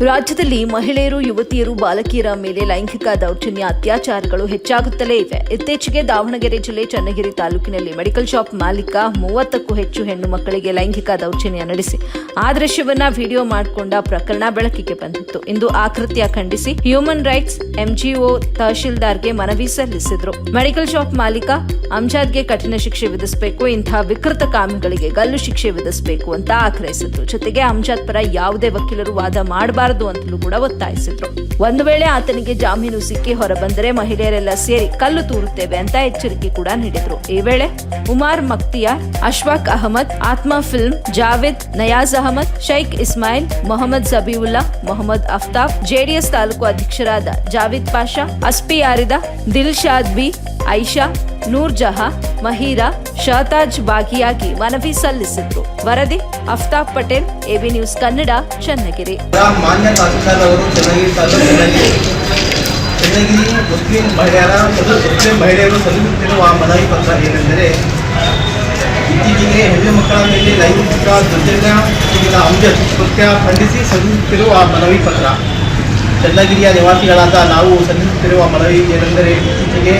ರಾಜ್ಯದಲ್ಲಿ ಮಹಿಳೆಯರು, ಯುವತಿಯರು, ಬಾಲಕಿಯರ ಮೇಲೆ ಲೈಂಗಿಕ ದೌರ್ಜನ್ಯ, ಅತ್ಯಾಚಾರಗಳು ಹೆಚ್ಚಾಗುತ್ತಲೇ ಇವೆ. ಇತ್ತೀಚೆಗೆ ದಾವಣಗೆರೆ ಜಿಲ್ಲೆ ಚನ್ನಗಿರಿ ತಾಲೂಕಿನಲ್ಲಿ ಮೆಡಿಕಲ್ ಶಾಪ್ ಮಾಲೀಕ ಮೂವತ್ತಕ್ಕೂ ಹೆಚ್ಚು ಹೆಣ್ಣು ಮಕ್ಕಳಿಗೆ ಲೈಂಗಿಕ ದೌರ್ಜನ್ಯ ನಡೆಸಿ. ಆ ದೃಶ್ಯವನ್ನ ವಿಡಿಯೋ ಮಾಡಿಕೊಂಡ ಪ್ರಕರಣ ಬೆಳಕಿಗೆ ಬಂದಿತ್ತು. ಇಂದು ಆ ಖಂಡಿಸಿ ಹ್ಯೂಮನ್ ರೈಟ್ಸ್ ಎಂಜಿಒ ತಹಶೀಲ್ದಾರ್ಗೆ ಮನವಿ ಸಲ್ಲಿಸಿದ್ರು. ಮೆಡಿಕಲ್ ಶಾಪ್ ಮಾಲೀಕ, ಅಮ್ಜಾದ್ಗೆ ಕಠಿಣ ಶಿಕ್ಷೆ ವಿಧಿಸಬೇಕು ಇಂತಹ ವಿಕೃತ ಕಾಮಿಗಳಿಗೆ ಗಲ್ಲು ಶಿಕ್ಷೆ ವಿಧಿಸಬೇಕು ಅಂತ ಆಗ್ರಹಿಸಿದ್ರು. ಜೊತೆಗೆ ಅಮ್ಜಾದ್ ಪರ ಯಾವುದೇ ವಕೀಲರು ವಾದ ಮಾಡಬಾರದು ಅಂತಲೂ ಕೂಡ ಒತ್ತಾಯಿಸಿದ್ರು. ಒಂದು ವೇಳೆ ಆತನಿಗೆ ಜಾಮೀನು ಸಿಕ್ಕಿ ಹೊರಬಂದರೆ ಮಹಿಳೆಯರೆಲ್ಲ ಸೇರಿ ಕಲ್ಲು ತೂರುತ್ತೇವೆ ಅಂತ ಎಚ್ಚರಿಕೆ ಕೂಡ ನೀಡಿದ್ರು. ಈ ವೇಳೆ ಉಮಾರ್ ಮಕ್ತಿಯಾರ್, ಅಶ್ವಾಕ್ ಅಹಮದ್, ಆತ್ಮ ಫಿಲ್ಮ್, ಜಾವೇದ್, ನಯಾಜ್ ಅಹಮದ್, ಶೈಖ್ ಇಸ್ಮಾಯಿಲ್, ಮೊಹಮ್ಮದ್ ಜಬೀವುಲ್ಲಾ, ಮೊಹಮ್ಮದ್ ಅಫ್ತಾಬ್, ಜೆಡಿಎಸ್ ತಾಲೂಕು ಅಧ್ಯಕ್ಷರಾದ ಜಾವೇದ್ ಪಾಷಾ, ಅಸ್ಪಿ ಯಾರಿದ, ದಿಲ್ಶಾದ್ ಬಿ ಐಷಾ ನೂರ್ ಜಹಾ ಮಹೀರಾ ಶಹತಾಜ್ ಭಾಗಿಯಾಗಿ ಮನವಿ ಸಲ್ಲಿಸಿದ್ರು. ವರದಿ, ಅಫ್ತಾಬ್ ಪಟೇಲ್, ಎಬಿ ನ್ಯೂಸ್ ಕನ್ನಡ, ಚನ್ನಗಿರಿ. ಮಾನ್ಯ ಚನ್ನಗಿರಿ ಮುಸ್ಲಿಂ ಮಹಿಳೆಯರ ಮುಸ್ಲಿಂ ಮಹಿಳೆಯರು ಸಲ್ಲಿಸುತ್ತಿರುವ ಮನವಿ ಪತ್ರ ಏನೆಂದರೆ, ಇತ್ತೀಚೆಗೆ ಹೆಣ್ಣು ಮಕ್ಕಳ ಮೇಲೆ ಲೈಂಗಿಕ ದೌರ್ಜನ್ಯ ಅಂಶ ಕೃತ್ಯ ಖಂಡಿಸಿ ಸಲ್ಲಿಸುತ್ತಿರುವ ಮನವಿ ಪತ್ರ. ಚನ್ನಗಿರಿಯ ನಿವಾಸಿಗಳಾದ ನಾವು ಸಲ್ಲಿಸುತ್ತಿರುವ ಮನವಿ ಏನೆಂದರೆ, ಇತ್ತೀಚೆಗೆ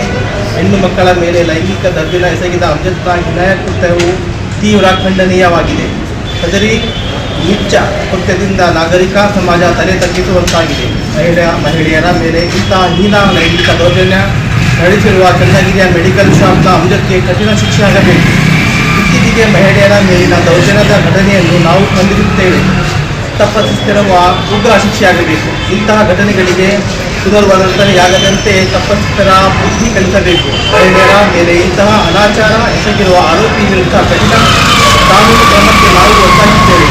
ಹೆಣ್ಣು ಮಕ್ಕಳ ಮೇಲೆ ಲೈಂಗಿಕ ದೌರ್ಜನ್ಯ ಎಸಗಿದ ಅಂಜತ್ನ ಹಿನ್ನೆಲೆ ಕೃತ್ಯವು ತೀವ್ರ ಖಂಡನೀಯವಾಗಿದೆ. ಸದರಿ ನಿಚ್ಚ ಕೃತ್ಯದಿಂದ ನಾಗರಿಕ ಸಮಾಜ ತಲೆ ತಗ್ಗಿಸುವಂತಾಗಿದೆ. ಮಹಿಳೆಯ ಮಹಿಳೆಯರ ಮೇಲೆ ಇಂತಹ ಹೀನ ಲೈಂಗಿಕ ದೌರ್ಜನ್ಯ ನಡೆಸಿರುವ ಚನ್ನಗಿರಿಯ ಮೆಡಿಕಲ್ ಶಾಪ್ನ ಅಂಜಕ್ಕೆ ಕಠಿಣ ಶಿಕ್ಷೆ ಆಗಬೇಕು. ಇತ್ತೀಚೆಗೆ ಮಹಿಳೆಯರ ಮೇಲಿನ ದೌರ್ಜನ್ಯದ ಘಟನೆಯನ್ನು ನಾವು ಖಂಡಿಸುತ್ತೇವೆ ತಪ್ಪಿಸುತ್ತಿರುವ ಉಗ್ರ ಶಿಕ್ಷೆಯಾಗಬೇಕು. ಇಂತಹ ಘಟನೆಗಳಿಗೆ ಪುನರ್ವರ್ತನೆಯಾಗದಂತೆ ತಪ್ಪಸ್ಥರ ಬುದ್ಧಿ ಕಲಿಸಬೇಕು. ಮಹಿಳೆಯರ ಮೇಲೆ ಇಂತಹ ಅನಾಚಾರ ಎಸಗಿರುವ ಆರೋಪಿ ವಿರುದ್ಧ ಕಠಿಣ ಕಾನೂನು ಕ್ರಮಕ್ಕೆ ನಾವು ಒತ್ತಾಯಿಸುತ್ತೇವೆ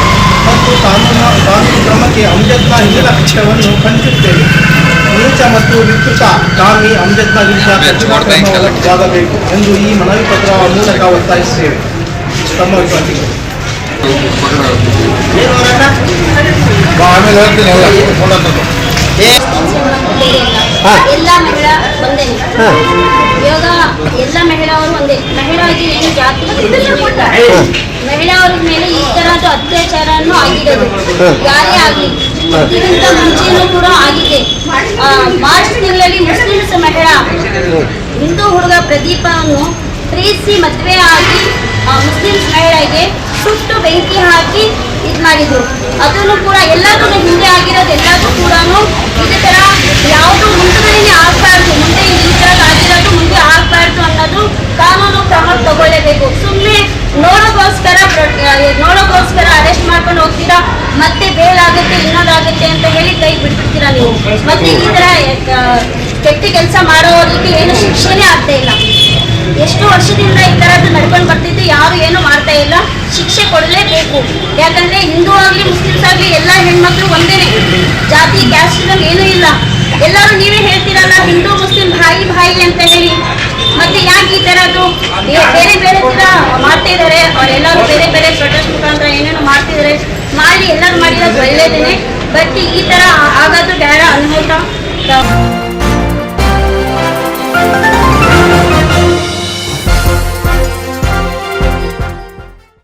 ಮತ್ತು ಕಾನೂನು ಕಾನೂನು ಕ್ರಮಕ್ಕೆ ಅಂಜತ್ನ ಹಿಂದಿನ ಶಿಕ್ಷೆಯನ್ನು ಖಂಡಿಸುತ್ತೇವೆ. ನೀಚ ಮತ್ತು ವಿಕೃತ ಕಾಮಿ ಅಂಜತ್ನ ವಿರುದ್ಧ ಕಠಿಣ ಎಂದು ಈ ಮನವಿ ಪತ್ರ ಮೂಲಕ ಒತ್ತಾಯಿಸುತ್ತೇವೆ. ತಮ್ಮ ವಿಶ್ವಾಸಿಗಳು ಆಮೇಲೆ ಹೇಳ್ತೀನಿ. ಎಲ್ಲ ಮಹಿಳಾ ಒಂದೇ ಯೋಗ ಎಲ್ಲ ಮಹಿಳೆಯರು ಒಂದೇ ಮಹಿಳೆಯಾಗಿ ಏನು ಜಾತಿ ಮಹಿಳೆಯರ ಮೇಲೆ ಈ ತರಹದ ಅತ್ಯಾಚಾರನು ಆಗಿರೋದು. ಯಾರೇ ಆಗಲಿ. ಇದಕ್ಕಿಂತ ಮುಂಚೆನೂ ಕೂಡ ಆಗಿದೆ. ಮಾರ್ಚ್ ತಿಂಗಳಲ್ಲಿ ಮುಸ್ಲಿಮ್ಸ್ ಮಹಿಳಾ ಹಿಂದೂ ಹುಡುಗ ಪ್ರದೀಪವನ್ನು ಪ್ರೀತಿಸಿ ಮದುವೆ ಆಗಿ ಮುಸ್ಲಿಮ್ಸ್ ಮಹಿಳೆಗೆ ಸುಟ್ಟು ಬೆಂಕಿ ಹಾಕಿ ಇದು ಮಾಡಿದ್ರು ಅದನ್ನು ಕೂಡ ಎಲ್ಲದೂ ಹಿಂದೆ ಆಗಿರೋದು ಎಲ್ಲದೂ ಕೂಡ ಇದೇ ಥರ ಯಾವುದು ಮುಂದದಲ್ಲಿ ಆಗಬಾರ್ದು ಮುಂದೆ ಈ ಥರ ಆಗಿರೋದು ಮುಂದೆ ಆಗಬಾರ್ದು ಅನ್ನೋದು ಕಾನೂನು ಕ್ರಮ ತಗೊಳ್ಳೇಬೇಕು ನೋಡೋಕ್ಕೋಸ್ಕರ ನೋಡೋಗೋಸ್ಕರ ಅರೆಸ್ಟ್ ಮಾಡ್ಕೊಂಡು ಹೋಗ್ತೀರಾ? ಮತ್ತೆ ಬೇಲ್ ಆಗುತ್ತೆ ಇನ್ನೊಂದಾಗುತ್ತೆ ಅಂತ ಹೇಳಿ ಕೈ ಬಿಡ್ತಿರ್ತೀರಾ ನೀವು? ಮತ್ತೆ ಈ ಆ, ಕೆಟ್ಟ ಕೆಲಸ ಮಾಡೋದಕ್ಕೆ ಏನು ಶಿಕ್ಷೆನೇ ಆಗ್ತಾ ಇಲ್ಲ. ಎಷ್ಟು ವರ್ಷದಿಂದ ಈ ತರ ನಡ್ಕೊಂಡು ಬರ್ತಿದ್ದು ಯಾರು ಏನು ಮಾಡ್ತಾ ಇಲ್ಲ. ಶಿಕ್ಷೆ ಕೊಡಲೇಬೇಕು ಯಾಕಂದ್ರೆ ಹಿಂದೂ ಆಗ್ಲಿ ಮುಸ್ಲಿಮ್ಸ್ ಆಗ್ಲಿ ಎಲ್ಲ ಹೆಣ್ಮಕ್ಳು ಒಂದೇನೆ. ಜಾತಿ ಕ್ಯಾಸ್ಟ್ ಏನೂ ಇಲ್ಲ. ಎಲ್ಲರೂ ನೀವೇ ಹೇಳ್ತೀರಲ್ಲ ಹಿಂದೂ ಮುಸ್ಲಿಂ ಭಾಯಿ ಭಾಯಿ ಅಂತ ಹೇಳಿ. ಈ ತರದ್ದು ಬೇರೆ ಬೇರೆ ತರ ಮಾಡ್ತಿದ್ದಾರೆ, ಅವರೆಲ್ಲರೂ ಬೇರೆ ಬೇರೆ ಪ್ರೊಟೆಸ್ಟ್ ಮುಖಾಂತರ ಏನೇನು ಮಾಡ್ತಿದ್ದಾರೆ, ಮಾಡಿ ಎಲ್ಲರೂ ಮಾಡಿರೋದು ಒಳ್ಳೇದೇನೆ. ಬಟ್ ಈ ತರ ಆಗೋದು ಬೇಡ ಅನ್ಬೋದ